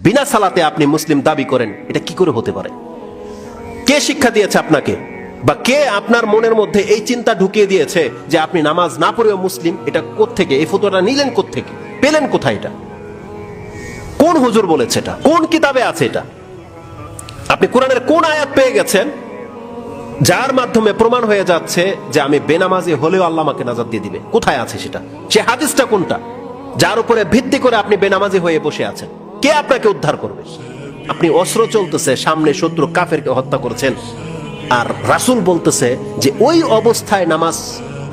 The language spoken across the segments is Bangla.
বিনা সালাতে আপনি মুসলিম দাবি করেন, এটা কি করে হতে পারে? কে শিক্ষা দিয়েছে আপনাকে? বা কে আপনার মনের মধ্যে এই চিন্তা ঢুকিয়ে দিয়েছে যে আপনি নামাজ না পড়েও মুসলিম? এটা কোত্থেকে? এই ফটোটা নিলেন কোত্থেকে? পেলেন কোথায় এটা? কোন হুজুর বলেছে এটা? কোন কিতাবে আছে এটা? আপনি কোরআনের কোন আয়াত পেয়ে গেছেন, যার মাধ্যমে প্রমাণ হয়ে যাচ্ছে যে আমি বেনামাজি হলেও আল্লাহ আমাকে নাজাদ দিয়ে দিবে। কোথায় আছে সেটা? সে হাদিসটা কোনটা? যার উপরে ভিত্তি করে আপনি বেনামাজি হয়ে বসে আছেন। কে আপনাকে উদ্ধার করবে? আপনি অস্ত্র চলতেছে, সামনে শত্রু কাফেরকে হত্যা করেছেন। আর রাসূল বলতেছে যে, ওই অবস্থায় নামাজ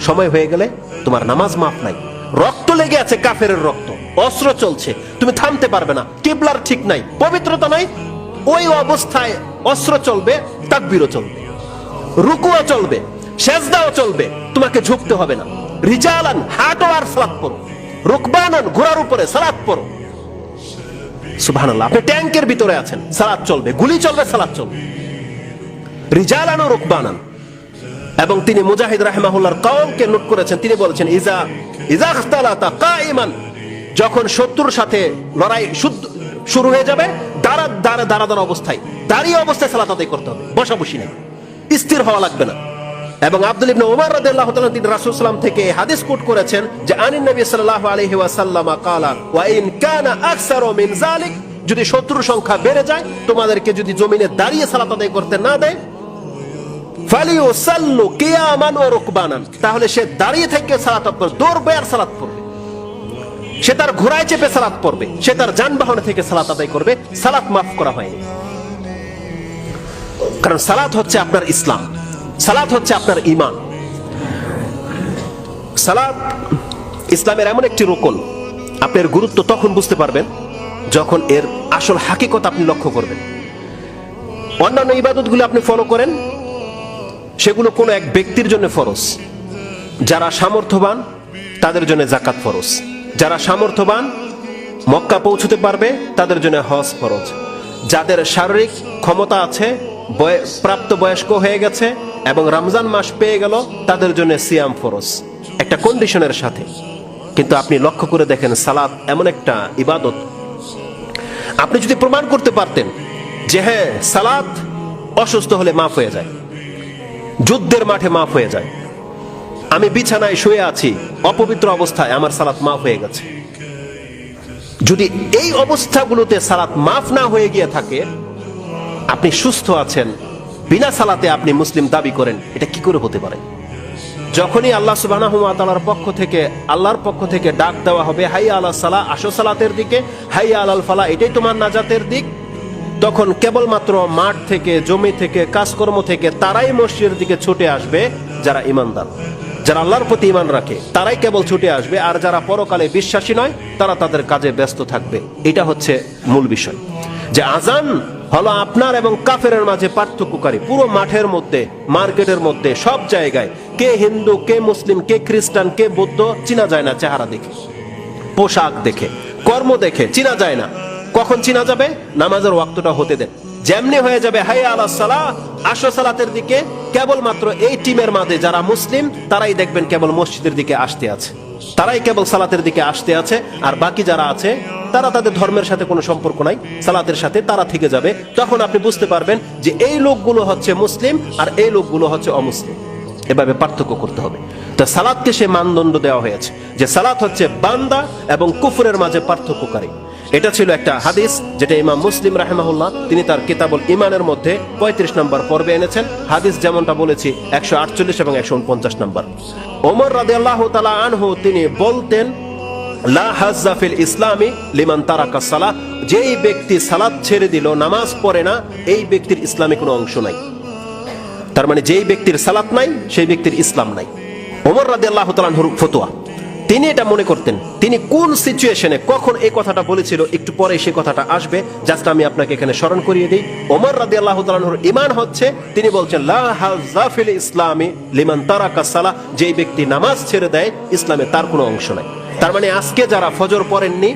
সময় হয়ে গেলে তোমার নামাজ মাফ নাই। রক্ত লেগে আছে কাফের রক্ত, অস্ত্র চলছে, তুমি থামতে পারবে না, কিবলার ঠিক নাই, পবিত্রতা নাই। ওই অবস্থায় অস্ত্র চলবে, তাকবিরও চলবে, রুকুও চলবে, সেজদাও চলবে, তোমাকে ঝুঁকতে হবে না। রিজালান হাঁটো আর সালাত পড়ো, রুকবানান, ঘোড়ার উপরে সালাত পড়ো। আপনি ট্যাঙ্কের ভিতরে আছেন সালাত চলবে, গুলি চলবে সালাত চলবে। রুকবানান। এবং তিনি মুজাহিদ নোট করেছেন, তিনি বলেছেন, ইজা ইজা কাইমান যখন শত্রুর সাথে লড়াই শুরু হয়ে যাবে, দাঁড়া দাঁড়া দাঁড়া অবস্থায়, দাঁড়িয়ে অবস্থায় সালাত আদায় করতে হবে বসা বসি নাই। স্থির হওয়া লাগবে না। এবং আব্দুল ইবনে ওমর রাদিয়াল্লাহু তাআলা তিনি রাসূল সাল্লাম থেকে হাদিস কোট করেছেন যে আনিন নবী সাল্লাল্লাহু আলাইহি ওয়াসাল্লাম কালা, ওয়া ইন কানা আকসারু মিন যালিক যদি শত্রুর সংখ্যা বেড়ে যায়, তোমাদেরকে যদি জমিনে দাঁড়িয়ে সালাত আদায় করতে না দেয় ফালিউসাল্লু কিয়ামান ওয়া রুকবানান তাহলে সে দাঁড়িয়ে থেকে সালাত পড়বে দৌড়বে আর সালাত পড়বে। সে তার ঘোড়ায় চেপে সালাত পড়বে, সে তার যানবাহনে থেকে সালাত আদায় করবে, সালাত মাফ করা হয়নি। কারণ সালাত হচ্ছে আপনার ইসলাম। সালাত হচ্ছে আপনার ইমান সালাত ইসলামের এমন একটি রোকন, আপনার গুরুত্ব তখন বুঝতে পারবেন যখন এর আসল হাকিকত আপনি লক্ষ্য করবেন। অন্যান্য ইবাদতগুলো আপনি ফলো করেন, সেগুলো কোনো এক ব্যক্তির জন্য ফরজ। যারা সামর্থ্যবান, তাদের জন্য জাকাত ফরজ। যারা সামর্থ্যবান, মক্কা পৌঁছতে পারবে, তাদের জন্য হজ ফরজ। যাদের শারীরিক ক্ষমতা আছে প্রাপ্ত বয়স্ক হয়ে গেছে এবং রমজান মাস পেয়ে গেল তাদের জন্য সিয়াম ফরজ, একটা কন্ডিশনের সাথে। কিন্তু আপনি লক্ষ্য করে দেখেন সালাদ এমন একটা ইবাদত। আপনি যদি প্রমাণ করতে পারতেন যে হ্যাঁ সালাদ অসুস্থ হলে মাফ হয়ে যায়, যুদ্ধের মাঠে মাফ হয়ে যায়, আমি বিছানায় শুয়ে আছি, অপবিত্র অবস্থায় আমার সালাত মাফ হয়ে গেছে। যদি এই অবস্থাগুলোতে সালাত মাফ না হয়ে গিয়ে থাকে আপনি সুস্থ আছেন, বিনা সালাতে আপনি মুসলিম দাবি করেন, এটা কি করে হতে পারে? যখনই আল্লাহ সুবাহ পক্ষ থেকে, আল্লাহর পক্ষ থেকে ডাক দেওয়া হবে হাই আল্লাহ সালা, আসো সালাতের দিকে হাই আলাল ফালা, এটাই তোমার নাজাতের দিক, তখন কেবলমাত্র মাঠ থেকে, জমি থেকে, কাজকর্ম থেকে, তারাই মসজিদের দিকে ছুটে আসবে যারা ইমানদার যারা আল্লাহর প্রতি ইমান রাখে, তারাই কেবল ছুটে আসবে, আর যারা পরকালে বিশ্বাসী নয়, তারা তাদের কাজে ব্যস্ত থাকবে। এটা হচ্ছে মূল বিষয়। যে আজান হলো আপনার এবং কাফেরের মাঝে পার্থক্যকারী। পুরো মাঠের মধ্যে, মার্কেটের মধ্যে, সব জায়গায় কে হিন্দু, কে মুসলিম, কে খ্রিস্টান, কে বৌদ্ধ, চিনা যায় না চেহারা দেখে। পোশাক দেখে, কর্ম দেখে, চিনা যায় না। কখন চিনা যাবে? নামাজের ওয়াক্তটা হতে দেন। যেমনি হয়ে যাবে হাই আলা সালা। আসো সালাতের দিকে কেবলমাত্র এই টিমের মাঝে যারা মুসলিম, তারাই দেখবেন কেবল মসজিদের দিকে আসতে আছে। তারাই কেবল সালাতের দিকে আসতে আছে, আর বাকি যারা আছে, তারা তাদের ধর্মের সাথে কোনো সম্পর্ক নাই। সালাতের সাথে তারা থেকে যাবে। তখন আপনি বুঝতে পারবেন যে এই লোকগুলো হচ্ছে মুসলিম আর এই লোকগুলো হচ্ছে অমুসলিম। এভাবে পার্থক্য করতে হবে। তো সালাদকে সে মানদণ্ড দেওয়া হয়েছে যে সালাত হচ্ছে বান্দা এবং কুফরের মাঝে পার্থক্যকারী। এটা ছিল একটা হাদিস যেটা ইমাম মুসলিম রাহেমাহুল্লাহ, তিনি তার কিতাবুল ইমানের মধ্যে পঁয়ত্রিশ নম্বর পর্বে এনেছেন। হাদিস যেমনটা বলেছি, একশো আটচল্লিশ এবং একশো উনপঞ্চাশ নম্বর। ওমর রাদে আল্লাহ তালা আনহু, তিনি বলতেন, লা হাজ্জা ফিল ইসলামী লিমান তারাকা সালাহ। যেই ব্যক্তি সালাদ ছেড়ে দিল, নামাজ পড়ে না, এই ব্যক্তির ইসলামে কোনো অংশ নাই। তার মানে যেই ব্যক্তির সালাত নাই, সেই ব্যক্তির ইসলাম নাই। ওমর রাদি আল্লাহ তালাহুর ফতোয়া। তিনি এটা মনে করতেন, তিনি কোন সিচুয়েশনে কখন এই কথাটা বলেছিল, একটু পরে সে কথাটা আসবে। জাস্ট আমি আপনাকে এখানে স্মরণ করিয়ে দিই। ওমর রাদি আল্লাহ তালাহুর ইমান হচ্ছে, তিনি বলছেন, লা হাজাফিল ইসলামী লিমান তারাকা সালাহ। যেই ব্যক্তি নামাজ ছেড়ে দেয়, ইসলামে তার কোনো অংশ নাই। তার মানে আজকে যারা ফজর পড়েননি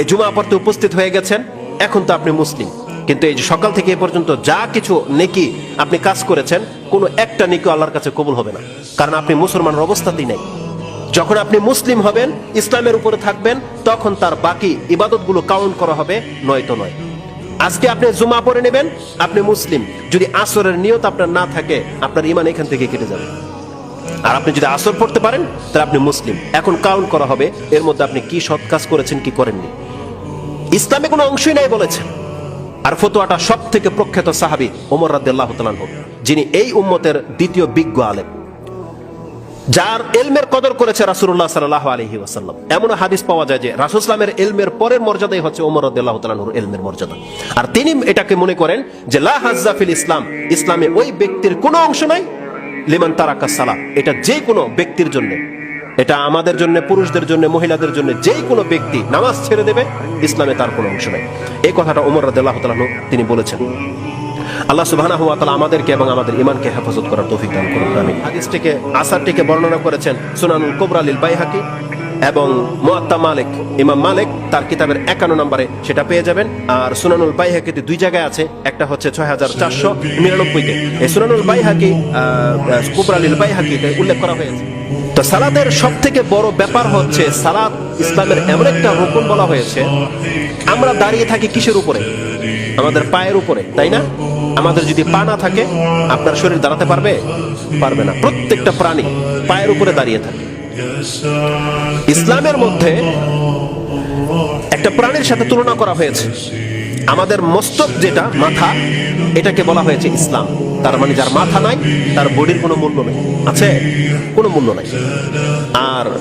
এই জুমা পড়তে উপস্থিত হয়ে গেছেন, এখন তো আপনি মুসলিম। কিন্তু এই যে সকাল থেকে এ পর্যন্ত যা কিছু নেকি আপনি কাজ করেছেন, কোনো একটা নেকি আল্লাহর কাছে কবুল হবে না। কারণ আপনি মুসলমানের অবস্থাতেই নেই। যখন আপনি মুসলিম হবেন, ইসলামের উপরে থাকবেন, তখন তার বাকি ইবাদতগুলো কাউন্ট করা হবে, নয়তো নয়। আজকে আপনি জুমা পরে নেবেন, আপনি মুসলিম। যদি আসরের নিয়ত আপনার না থাকে, আপনার ইমান এখান থেকে কেটে যাবে। আর আপনি যদি আসর পড়তে পারেন, তাহলে আপনি মুসলিম। এখন কাউন্ট করা হবে, এর মধ্যে আপনি কি সৎ কাজ করেছেন, কি করেননি। ইসলামে কোনো অংশই নাই বলেছেন। আর ফতোয়াটা সব থেকে প্রখ্যাত সাহাবি ওমর তালানহ যিনি এই উম্মতের দ্বিতীয় বিজ্ঞ আলেম। যার এলমের কদর করেছে রাসুল্লাহ সাল্লাহ আলহি ওয়াসাল্লাম। এমন হাদিস পাওয়া যায় যে রাসুসলামের এলমের পরের মর্যাদাই হচ্ছে ওমর রদ্দাল্লাহ তালাহুর এলমের মর্যাদা। আর তিনি এটাকে মনে করেন যে, লা হাজ্জাফিল ইসলাম ইসলামে ওই ব্যক্তির কোনো অংশ নাই। লিমান তারাকা সালা এটা যে কোনো ব্যক্তির জন্য। এটা আমাদের জন্য, পুরুষদের জন্য, মহিলাদের জন্য যে কোনো ব্যক্তি নামাজ ছেড়ে দেবে, ইসলামে তার কোনো অংশ নাই। এই কথাটা ওমর তাআলা তিনি বলেছেন। আল্লাহ তাআলা আমাদেরকে এবং আমাদের ঈমানকে হেফাজত করার তৌফিক দান করুন, আমিন। হাদিসটিকে, আসারটিকে বর্ণনা করেছেন সুনানুল কুবরা লিল বাইহাকি এবং মুয়াত্তা মালিক, ইমাম মালিক, তার কিতাবের একান্ন নম্বরে সেটা পেয়ে যাবেন। আর সুনানুল বাইহাকিতে দুই জায়গায় আছে, একটা হচ্ছে ছয় হাজার চারশো নিরানব্বইতে। এই সুনানুল বাইহাকি কুবরা লিল বাইহাকিতে উল্লেখ করা হয়েছে। তো সালাদের সব থেকে বড় ব্যাপার হচ্ছে সালাদ ইসলামের এমন একটা রুকুন বলা হয়েছে, আমরা দাঁড়িয়ে থাকি কিসের উপরে? আমাদের পায়ের উপরে, তাই না? আমাদের যদি পা না থাকে, আপনার শরীর দাঁড়াতে পারবে? পারবে না। প্রত্যেকটা প্রাণী পায়ের উপরে দাঁড়িয়ে থাকে। ইসলামের মধ্যে একটা প্রাণীর সাথে তুলনা করা হয়েছে। আমাদের মস্তক যেটা, মাথা, এটাকে বলা হয়েছে ইসলাম। তার মানে যার মাথা নাই, তার বডির কোনো মূল্য নেই। আছে? কোনো মূল্য নাই। আর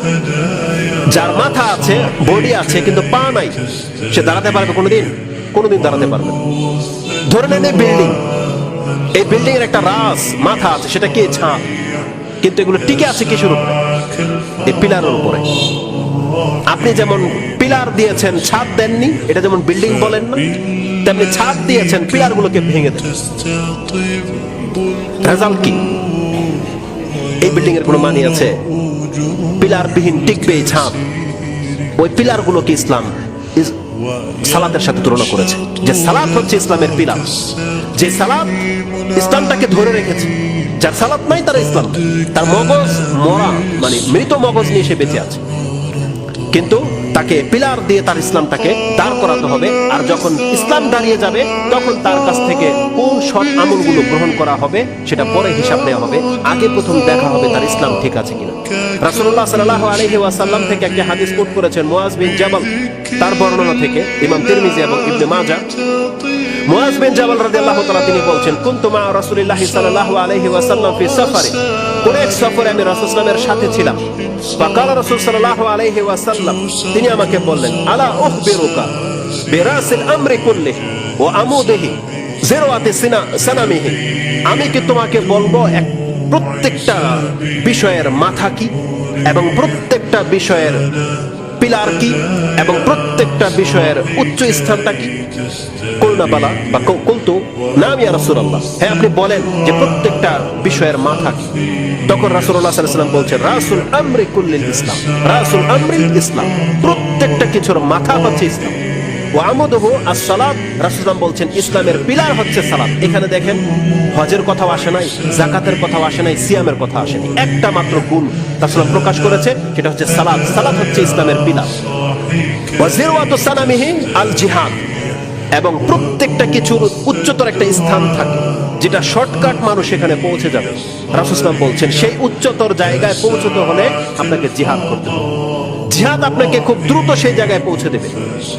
যার মাথা আছে, বডি আছে, কিন্তু পা নাই, সে দাঁড়াতে পারবে কোনোদিন? কোনোদিন দাঁড়াতে পারবে না। ধরে নেন এই বিল্ডিং এই বিল্ডিং এর একটা রাস মাথা আছে, সেটা কে? ছাপ কিন্তু এগুলো টিকে আছে কিসের উপরে? এই পিলারের উপরে। আপনি যেমন পিলার দিয়েছেন, ছাদ দেননি, এটা যেমন বিল্ডিং বলেন না, তেমনি ছাদ দিয়েছেন পিলার গুলোকে ভেঙে দেন। রেজাল্ট কি? এই বিল্ডিং এর কোনো মানি আছে? পিলার বিহীন টিকবে ছাদ ওই পিলার গুলোকে ইসলাম? সালাতের সাথে তুলনা করেছে। যে সালাত হচ্ছে ইসলামের পিলার যে সালাত ইসলামটাকে ধরে রেখেছে, যার সালাত নাই তার ইসলাম তার মগজ মরা মানে মৃত মগজ নিয়ে সে বেঁচে আছে। কিন্তু তাকে পিলার দিয়ে তার ইসলামটাকে দাঁড় করাতে হবে। আর যখন ইসলাম দাঁড়িয়ে যাবে, তখন তার কাছ থেকে কোন সৎ আমলগুলো গ্রহণ করা হবে, সেটা পরে হিসাব নেওয়া হবে। আগে প্রথম দেখা হবে তার ইসলাম ঠিক আছে কিনা। রাসুল্লাহ সাল্লাহ আলহি ওয়াসাল্লাম থেকে একটি হাদিস কোট করেছেন মোয়াজ বিন জাবাল। তার বর্ণনা থেকে ইমাম তিরমিজি এবং ইবনে মাজাহ মুয়াজ বিন জাবাল রাদিয়াল্লাহু তাআলা তিনি বলছেন, কুনতু মা রাসূলিল্লাহ সাল্লাল্লাহু আলাইহি ওয়াসাল্লাম ফি সাফারে। কোন এক সফরে আমি রাসূল সাল্লামের সাথে ছিলাম। ফাকাল রাসূল সাল্লাল্লাহু আলাইহি ওয়াসাল্লাম, তিনি আমাকে বললেন, আলা উখবিরুকা বিরাসিল আমরি আমুদিহি জিরওয়াতি সিনা, সানামিহি? আমি কি তোমাকে বলব, এক প্রত্যেকটা বিষয়ের মাথা কি এবং প্রত্যেকটা বিষয়ের পিলার কি? এবং প্রত্যেকটা বিষয়ের উচ্চ স্থানটা কি? কলনা বালা বা কলতু? নাম ইয়া রাসূলুল্লাহ। হ্যাঁ আপনি বলেন যে প্রত্যেকটা বিষয়ের মাথা কি? তখন আলাইহি সাল্লাম বলছেন, রাসুল আমরি কুল্লিল ইসলাম। রাসুল আমরি ইসলাম। প্রত্যেকটা কিছুর মাথা হচ্ছে ইসলাম। ও আমদহু as-সালাত বলছেন, ইসলামের পিলার হচ্ছে সালাত। এখানে দেখেন, হজের কথাও আসে নাই জাকাতের কথাও আসে নাই, সিয়ামের কথা আসে নাই। একটা মাত্র গুণ রাসূলুল্লাহ প্রকাশ করেছে, সেটা হচ্ছে সালাত। সালাত হচ্ছে ইসলামের পিলার। ওয়াজিরওয়াতু সানামিহি আল জিহাদ এবং প্রত্যেকটা কিছুর উচ্চতর একটা স্থান থাকে, যেটা শর্টকাট মানুষ এখানে পৌঁছে যাবে। রাসুসলাম বলছেন, সেই উচ্চতর জায়গায় পৌঁছতে হলে আপনাকে জিহাদ করতে হবে। জিহাদ আপনাকে খুব দ্রুত সেই জায়গায় পৌঁছে দেবে।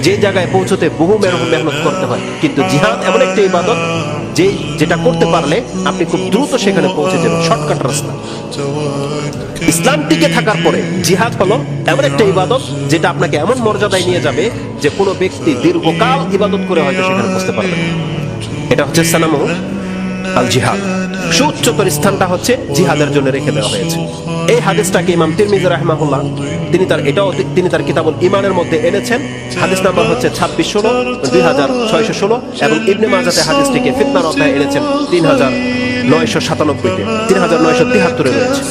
যে জায়গায় পৌঁছতে বহু মেহনত মেহনত করতে হয়। কিন্তু জিহাদ এমন একটা ইবাদত, যে যেটা করতে পারলে আপনি খুব দ্রুত সেখানে পৌঁছে যাবেন। শর্টকাট রাস্তা। ইসলাম টিকে থাকার পরে জিহাদ হলো এমন একটা ইবাদত, যেটা আপনাকে এমন মর্যাদায় নিয়ে যাবে যে কোনো ব্যক্তি দীর্ঘকাল ইবাদত করে হয়তো সেখানে বুঝতে পারবে এটা হচ্ছে সানামু আল জিহাদ। সুউচ্চতর স্থানটা হচ্ছে জিহাদের জন্য রেখে দেওয়া হয়েছে। এই হাদিসটাকে ইমাম তিরমিজি রাহমাহুল্লাহ, তিনি তার এটাও তিনি তার কিতাবুল ইমানের মধ্যে এনেছেন। হাদিস নাম্বার হচ্ছে ছাব্বিশ ষোলো, দুই হাজার ছয়শো ষোলো এবং ইবনে মাজাতে হাদিসটিকে ফিতনার অধ্যায় এনেছেন তিন হাজার নয়শো সাতানব্বইতে, তিন হাজার নয়শো তিহাত্তরে রয়েছে।